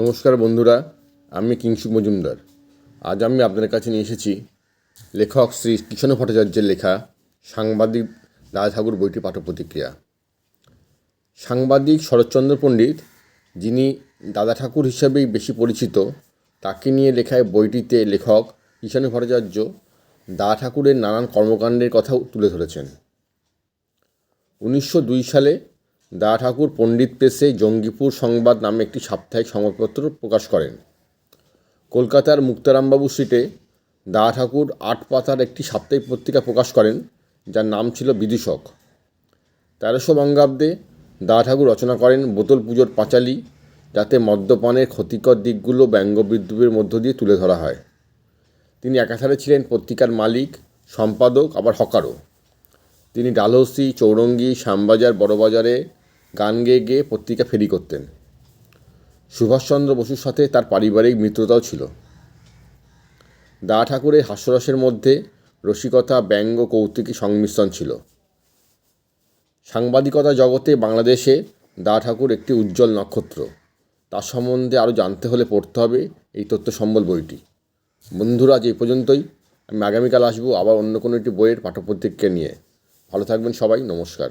নমস্কার বন্ধুরা, আমি কিংসুক মজুমদার। আজ আমি আপনাদের কাছে নিয়ে এসেছি লেখক শ্রী কৃষ্ণ ভট্টাচার্যের লেখা সাংবাদিক দাদা ঠাকুর বইটি পাঠ প্রতিক্রিয়া সাংবাদিক শরৎচন্দ্র পণ্ডিত, যিনি দাদা ঠাকুর হিসাবেই বেশি পরিচিত, তাকে নিয়ে লেখায় বইটিতে লেখক কৃষ্ণ ভট্টাচার্য দাদা ঠাকুরের নানান কর্মকাণ্ডের কথাও তুলে ধরেছেন। উনিশশো দুই সালে দা ঠাকুর পণ্ডিত প্রেসে জঙ্গিপুর সংবাদ নামে একটি সাপ্তাহিক সংবাদপত্র প্রকাশ করেন। কলকাতার মুক্তারামবাবু স্ট্রিটে দা ঠাকুর আট পাতার একটি সাপ্তাহিক পত্রিকা প্রকাশ করেন, যার নাম ছিল বিদূষক। তেরোশো বঙ্গাব্দে দা ঠাকুর রচনা করেন বোতল পুজোর পাঁচালী, যাতে মদ্যপানের ক্ষতিকর দিকগুলো ব্যঙ্গবিদ্রুপের মধ্য দিয়ে তুলে ধরা হয়। তিনি একাধারে ছিলেন পত্রিকার মালিক, সম্পাদক, আবার হকারও। তিনি ডালহৌসি, চৌরঙ্গি, শ্যামবাজার, বড়বাজারে গান গেয়ে গেয়ে পত্রিকা ফেরি করতেন। সুভাষচন্দ্র বসুর সাথে তার পারিবারিক মিত্রতাও ছিল। দা ঠাকুরের হাস্যরসের মধ্যে রসিকতা, ব্যঙ্গ, কৌতুকী সংমিশ্রণ ছিল। সাংবাদিকতা জগতে বাংলাদেশে দা ঠাকুর একটি উজ্জ্বল নক্ষত্র। তার সম্বন্ধে আরও জানতে হলে পড়তে হবে এই তথ্য সম্বল বইটি। বন্ধুরা, আজ এই পর্যন্তই। আমি আগামীকাল আসব আবার অন্য কোনো একটি বইয়ের পাঠ্যপ্রতিক্রিয়া নিয়ে। ভালো থাকবেন সবাই, নমস্কার।